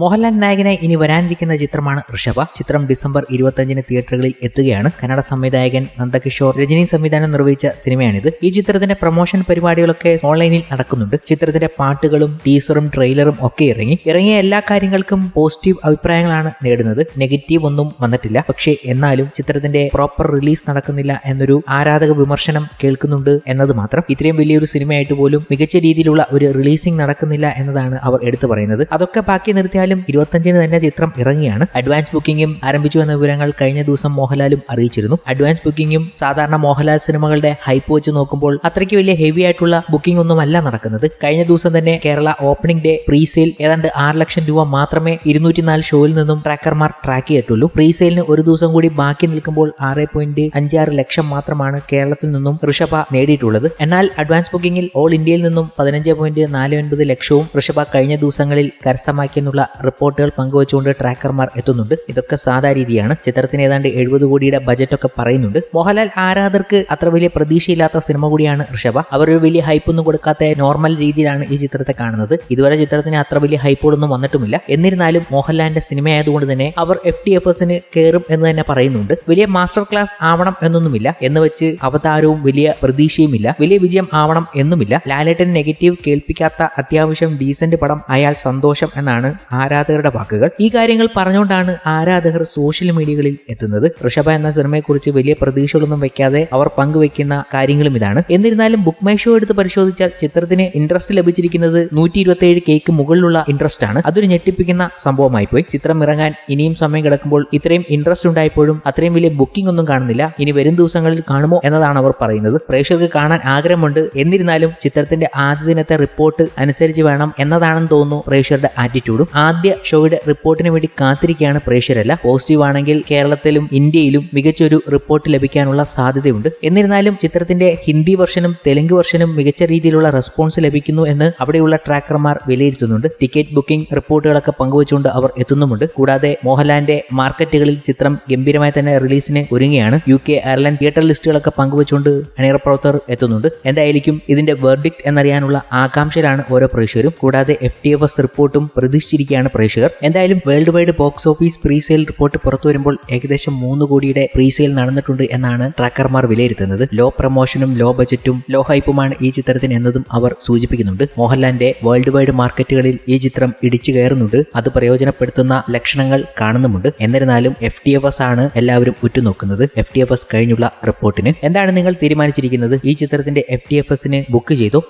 മോഹൻലാൽ നായകനായി ഇനി വരാനിരിക്കുന്ന ചിത്രമാണ് ഋഷഭ. ചിത്രം ഡിസംബർ ഇരുപത്തഞ്ചിന് തിയേറ്ററുകളിൽ എത്തുകയാണ്. കന്നഡ സംവിധായകൻ നന്ദകിഷോർ രജനി സംവിധാനം നിർവഹിച്ച സിനിമയാണിത്. ഈ ചിത്രത്തിന്റെ പ്രൊമോഷൻ പരിപാടികളൊക്കെ ഓൺലൈനിൽ നടക്കുന്നുണ്ട്. ചിത്രത്തിന്റെ പാട്ടുകളും ടീസറും ട്രെയിലറും ഒക്കെ ഇറങ്ങി. ഇറങ്ങിയ എല്ലാ കാര്യങ്ങൾക്കും പോസിറ്റീവ് അഭിപ്രായങ്ങളാണ് നേടുന്നത്. നെഗറ്റീവ് ഒന്നും വന്നിട്ടില്ല. പക്ഷേ എന്നാലും ചിത്രത്തിന്റെ പ്രോപ്പർ റിലീസ് നടക്കുന്നില്ല എന്നൊരു ആരാധക വിമർശനം കേൾക്കുന്നുണ്ട് എന്നത് മാത്രം. ഇത്രയും വലിയൊരു സിനിമയായിട്ട് പോലും മികച്ച രീതിയിലുള്ള ഒരു റിലീസിംഗ് നടക്കുന്നില്ല എന്നതാണ് അവർ എടുത്തു പറയുന്നത്. അതൊക്കെ ബാക്കി നിർത്തിയാലും ഇരുപത്തഞ്ചിന് തന്നെ ചിത്രം ഇറങ്ങിയാണ്. അഡ്വാൻസ് ബുക്കിംഗും ആരംഭിച്ചു എന്ന വിവരങ്ങൾ കഴിഞ്ഞ ദിവസം മോഹൻലാലും അറിയിച്ചിരുന്നു. അഡ്വാൻസ് ബുക്കിംഗും സാധാരണ മോഹൻലാൽ സിനിമകളുടെ ഹൈപ്പ് വെച്ച് നോക്കുമ്പോൾ അത്രയ്ക്ക് വലിയ ഹെവി ആയിട്ടുള്ള ബുക്കിംഗ് ഒന്നുമല്ല നടക്കുന്നത്. കഴിഞ്ഞ ദിവസം തന്നെ Kerala opening day pre sale ഏതാണ്ട് ആറ് ലക്ഷം രൂപ മാത്രമേ ഇരുന്നൂറ്റിനാല് ഷോയിൽ നിന്നും ട്രാക്കർമാർ ട്രാക്ക് ചെയ്തിട്ടുള്ളൂ. പ്രീ സെയിലിന് ഒരു ദിവസം കൂടി ബാക്കി നിൽക്കുമ്പോൾ ആറ് പോയിന്റ് അഞ്ചാറ് ലക്ഷം മാത്രമാണ് കേരളത്തിൽ നിന്നും ഋഷഭ നേടിയിട്ടുള്ളത്. എന്നാൽ അഡ്വാൻസ് ബുക്കിംഗിൽ ഓൾ ഇന്ത്യയിൽ നിന്നും പതിനഞ്ച് പോയിന്റ് നാല് ഒൻപത് ലക്ഷവും ഋഷഭ കഴിഞ്ഞ ദിവസങ്ങളിൽ കരസ്ഥമാക്കിയെന്നുള്ള റിപ്പോർട്ടുകൾ പങ്കുവച്ചുകൊണ്ട് ട്രാക്കർമാർ എത്തുന്നുണ്ട്. ഇതൊക്കെ സാധാ രീതിയാണ്. ചിത്രത്തിന് ഏതാണ്ട് എഴുപത് കോടിയുടെ ബജറ്റ് ഒക്കെ പറയുന്നുണ്ട്. മോഹൻലാൽ ആരാധകർക്ക് അത്ര വലിയ പ്രതീക്ഷയില്ലാത്ത സിനിമ കൂടിയാണ് ഋഷഭ. അവർ ഒരു വലിയ ഹൈപ്പ് ഒന്നും കൊടുക്കാത്ത നോർമൽ രീതിയിലാണ് ഈ ചിത്രത്തെ കാണുന്നത്. ഇതുവരെ ചിത്രത്തിന് അത്ര വലിയ ഹൈപ്പോടൊന്നും വന്നിട്ടുമില്ല. എന്നിരുന്നാലും മോഹൻലാലിന്റെ സിനിമയായതുകൊണ്ട് തന്നെ അവർ എഫ് ഡി എഫ് എസിന് കയറും എന്ന് തന്നെ പറയുന്നുണ്ട്. വലിയ മാസ്റ്റർ ക്ലാസ് ആവണം എന്നൊന്നുമില്ല. എന്ന് വെച്ച് അവതാരവും വലിയ പ്രതീക്ഷയുമില്ല. വലിയ വിജയം ആവണം എന്നുമില്ല. ലാലേട്ടൻ നെഗറ്റീവ് കേൾപ്പിക്കാത്ത അത്യാവശ്യം ഡീസന്റ് പടം അയാൾ സന്തോഷം എന്നാണ് ആരാധകരുടെ വാക്കുകൾ. ഈ കാര്യങ്ങൾ പറഞ്ഞുകൊണ്ടാണ് ആരാധകർ സോഷ്യൽ മീഡിയകളിൽ എത്തുന്നത്. ഋഷഭ എന്ന സിനിമയെക്കുറിച്ച് വലിയ പ്രതീക്ഷകളൊന്നും വെക്കാതെ അവർ പങ്കുവെക്കുന്ന കാര്യങ്ങളും ഇതാണ്. എന്നിരുന്നാലും ബുക്ക് മൈ ഷോ എടുത്ത് പരിശോധിച്ചാൽ ചിത്രത്തിന് ഇൻട്രസ്റ്റ് ലഭിച്ചിരിക്കുന്നത് നൂറ്റി ഇരുപത്തിയേഴ് കേക്ക് മുകളിലുള്ള ഇൻട്രസ്റ്റ് ആണ്. അതൊരു ഞെട്ടിപ്പിക്കുന്ന സംഭവമായി പോയി ചിത്രം ഇറങ്ങാൻ ഇനിയും സമയം കിടക്കുമ്പോൾ ഇത്രയും ഇൻട്രസ്റ്റ് ഉണ്ടായപ്പോഴും അത്രയും വലിയ ബുക്കിംഗ് ഒന്നും കാണുന്നില്ല. ഇനി വരും ദിവസങ്ങളിൽ കാണുമോ എന്നതാണ് അവർ പറയുന്നത്. പ്രേക്ഷകർക്ക് കാണാൻ ആഗ്രഹമുണ്ട്. എന്നിരുന്നാലും ചിത്രത്തിന്റെ ആദ്യ ദിനത്തെ റിപ്പോർട്ട് അനുസരിച്ച് വേണം എന്നതാണെന്ന് തോന്നുന്നു പ്രേക്ഷകരുടെ ആറ്റിറ്റ്യൂഡും ആദ്യ ഷോയുടെ റിപ്പോർട്ടിന് വേണ്ടി കാത്തിരിക്കുകയാണ് പ്രേക്ഷകരല്ല. പോസിറ്റീവ് ആണെങ്കിൽ കേരളത്തിലും ഇന്ത്യയിലും മികച്ചൊരു റിപ്പോർട്ട് ലഭിക്കാനുള്ള സാധ്യതയുണ്ട്. എന്നിരുന്നാലും ചിത്രത്തിന്റെ ഹിന്ദി വെർഷനും തെലുങ്ക് വെർഷനും മികച്ച രീതിയിലുള്ള റെസ്പോൺസ് ലഭിക്കുന്നു എന്ന് അവിടെയുള്ള ട്രാക്കർമാർ വിലയിരുത്തുന്നുണ്ട്. ടിക്കറ്റ് ബുക്കിംഗ് റിപ്പോർട്ടുകളൊക്കെ പങ്കുവച്ചുകൊണ്ട് അവർ എത്തുന്നുമുണ്ട്. കൂടാതെ മോഹൻലാലിന്റെ മാർക്കറ്റുകളിൽ ചിത്രം ഗംഭീരമായി തന്നെ റിലീസിന് ഒരുങ്ങിയാണ് യു കെ അയർലൻഡ് തിയേറ്റർ ലിസ്റ്റുകളൊക്കെ പങ്കുവച്ചുകൊണ്ട് അണിയറ പ്രവർത്തകർ എത്തുന്നുണ്ട്. എന്തായാലും ഇതിന്റെ വെർഡിക്റ്റ് എന്നറിയാനുള്ള ആകാംക്ഷയിലാണ് ഓരോ പ്രേക്ഷകരും. കൂടാതെ എഫ് ടി എഫ് എസ് റിപ്പോർട്ടും പ്രതീക്ഷിച്ചിരിക്കുകയാണ്. പ്രേക്ഷകർ. എന്തായാലും world wide box office pre sale report പുറത്തു വരുമ്പോൾ ഏകദേശം മൂന്ന് കോടിയുടെ പ്രീ സെയിൽ നടന്നിട്ടുണ്ട് എന്നാണ് ട്രാക്കർമാർ വിലയിരുത്തുന്നത്. ലോ പ്രൊമോഷനും ലോ ബജറ്റും ലോ ഹൈപ്പുമാണ് ഈ ചിത്രത്തിന് എന്നതും അവർ സൂചിപ്പിക്കുന്നുണ്ട്. മോഹൻലാലിന്റെ വേൾഡ് വൈഡ് മാർക്കറ്റുകളിൽ ഈ ചിത്രം ഇടിച്ചു കയറുന്നുണ്ട്. അത് പ്രയോജനപ്പെടുത്തുന്ന ലക്ഷണങ്ങൾ കാണുന്നുമുണ്ട്. എന്നിരുന്നാലും എഫ് ടി എഫ് എസ് ആണ് എല്ലാവരും ഉറ്റുനോക്കുന്നത്. എഫ് ടി എഫ് എസ് കഴിഞ്ഞുള്ള റിപ്പോർട്ടിന്. എന്താണ് നിങ്ങൾ തീരുമാനിച്ചിരിക്കുന്നത്? ഈ ചിത്രത്തിന്റെ എഫ് ടി എഫ് എസിന് ബുക്ക് ചെയ്തോ.